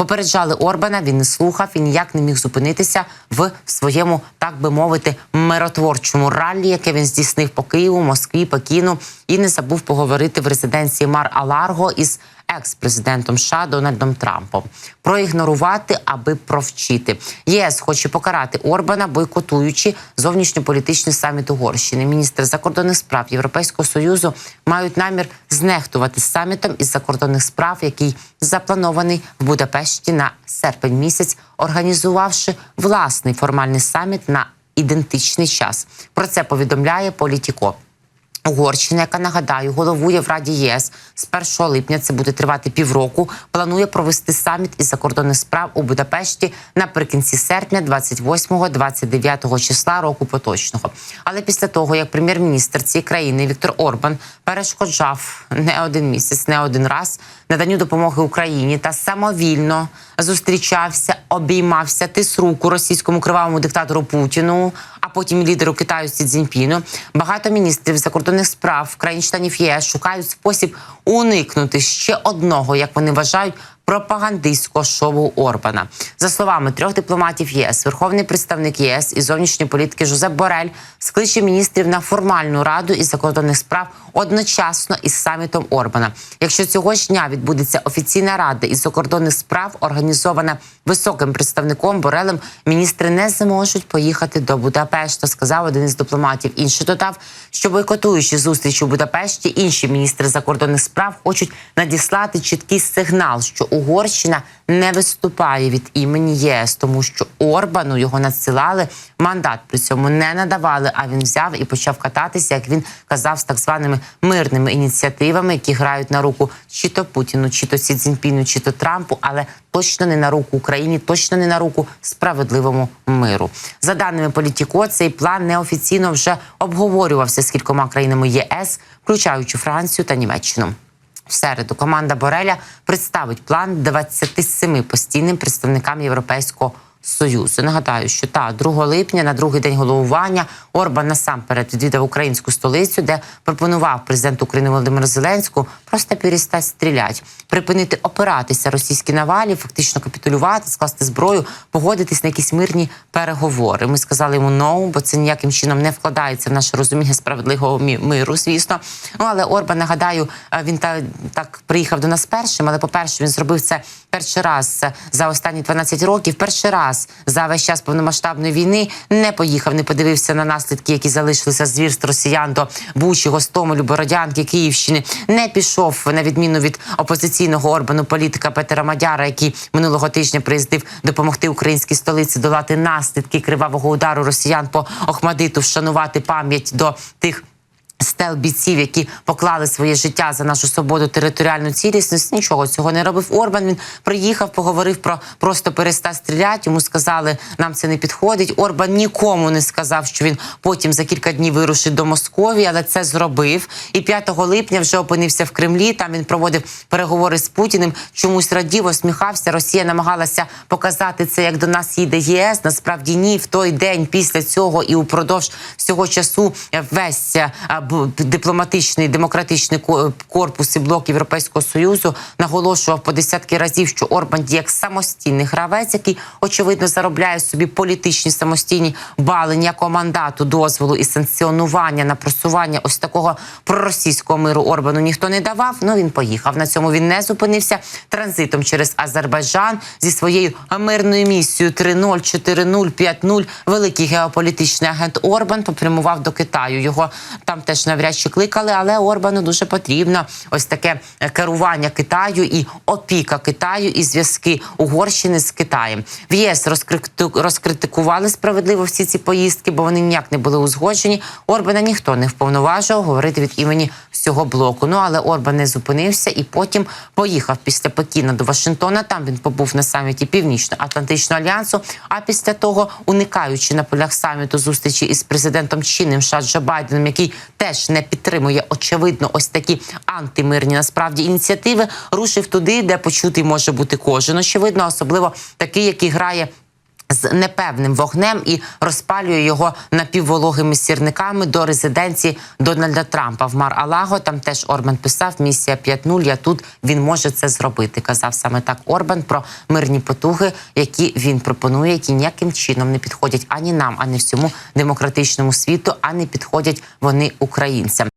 Попереджали Орбана. Він не слухав і ніяк не міг зупинитися в своєму, так би мовити, миротворчому раллі, яке він здійснив по Києву, Москві, Пекіну, і не забув поговорити в резиденції Мар Аларго із екс-президентом США Дональдом Трампом. Проігнорувати, аби провчити. ЄС хоче покарати Орбана, бойкотуючи зовнішньополітичний саміт Угорщини. Міністри закордонних справ Європейського союзу мають намір знехтувати самітом із закордонних справ, який запланований в Будапешті на серпень місяць, організувавши власний формальний саміт на ідентичний час. Про це повідомляє Політіко. Угорщина, яка нагадаю, головує в Раді ЄС з 1 липня. Це буде тривати півроку. Планує провести саміт із закордонних справ у Будапешті наприкінці серпня, 28-29 числа року поточного. Але після того, як прем'єр-міністр цієї країни Віктор Орбан перешкоджав не один місяць, не один раз наданню допомоги Україні та самовільно зустрічався, обіймався, тис руку російському кривавому диктатору Путіну, а потім лідеру Китаю Сі Цзіньпіну. Багато міністрів закордонних справ країн-членів ЄС шукають спосіб уникнути ще одного, як вони вважають. Пропагандистського шоу Орбана за словами трьох дипломатів ЄС, верховний представник ЄС із зовнішньої політики Жозеп Борель скличе міністрів на формальну раду із закордонних справ одночасно із самітом Орбана. Якщо цього ж дня відбудеться офіційна рада із закордонних справ, організована високим представником Борелем, міністри не зможуть поїхати до Будапешта. Сказав один із дипломатів. Інший додав, що бойкотуючи зустріч у Будапешті, інші міністри закордонних справ хочуть надіслати чіткий сигнал, що Угорщина не виступає від імені ЄС, тому що Орбану його надсилали мандат. При цьому не надавали. А він взяв і почав кататися, як він казав, з так званими мирними ініціативами, які грають на руку чи то Путіну, чи то Сі Цзіньпіну, чи то Трампу, але точно не на руку Україні, точно не на руку справедливому миру. За даними Політіко, цей план неофіційно вже обговорювався з кількома країнами ЄС, включаючи Францію та Німеччину. В середу. Команда Бореля представить план 27 постійним представникам Європейського Союзу. Нагадаю, що та 2 липня на другий день головування Орбан насамперед відвідав українську столицю, де пропонував президенту України Володимиру Зеленську просто перестати стріляти, припинити опиратися російській навалі, фактично капітулювати, скласти зброю, погодитись на якісь мирні переговори. Ми сказали йому «ноу», бо це ніяким чином не вкладається в наше розуміння справедливого миру, звісно. Ну але Орбан, нагадаю, е, він та так приїхав до нас першим. Але, по-перше, він зробив це перший раз за останні 12 років. Перший раз за весь час повномасштабної війни не поїхав, не подивився на наслідки, які залишилися звірств росіян до Бучі, Гостомелю, Бородянки, Київщини. Не пішов на відміну від опозиційного Орбану політика Петера Мадяра, який минулого тижня приїздив допомогти українській столиці долати наслідки кривавого удару росіян по Охмадиту, вшанувати пам'ять до тих. Стел бійців, які поклали своє життя за нашу свободу, територіальну цілісність, нічого цього не робив. Орбан він приїхав, поговорив про просто перестати стріляти. Йому сказали, нам це не підходить. Орбан нікому не сказав, що він потім за кілька днів вирушить до Московії, але це зробив. І 5 липня вже опинився в Кремлі. Там він проводив переговори з Путіним. Чомусь радів, усміхався. Росія намагалася показати це, як до нас їде ЄС. Насправді ні, в той день після цього і упродовж всього часу весь е, дипломатичний демократичний ко- корпус і блок Європейського союзу наголошував по десятки разів, що Орбан є як самостійний гравець, який очевидно заробляє собі політичні самостійні бали ніякого мандату, дозволу і санкціонування на просування ось такого проросійського миру Орбану ніхто не давав. Ну він поїхав. На цьому він не зупинився транзитом через Азербайджан зі своєю мирною місією 3-0, 4-0, 5-0. Великий геополітичний агент Орбан попрямував до Китаю. Його там теж навряд чи кликали, але Орбану дуже потрібно ось таке е, керування Китаю і опіка Китаю і зв'язки Угорщини з Китаєм. В ЄС розкритикували справедливо всі ці поїздки, бо вони ніяк не були узгоджені. Орбана ніхто не вповноважував говорити від імені всього блоку. Ну але Орбан не зупинився і потім поїхав після Пекіна до Вашингтона. Там він побув на саміті Північно-Атлантичного альянсу. А після того, уникаючи на полях саміту зустрічі із президентом чинним США Джо Байденом, який теж не підтримує очевидно ось такі антимирні насправді ініціативи, рушив туди, де почутий може бути кожен. Очевидно, особливо такий, який грає з непевним вогнем і розпалює його напіввологими сірниками до резиденції Дональда Трампа в Мар-Алаго. Там теж Орбан писав: місія 5.0, Я тут він може це зробити. Казав саме так Орбан про мирні потуги, які він пропонує, які ніяким чином не підходять ані нам, ані всьому демократичному світу, а не підходять вони українцям.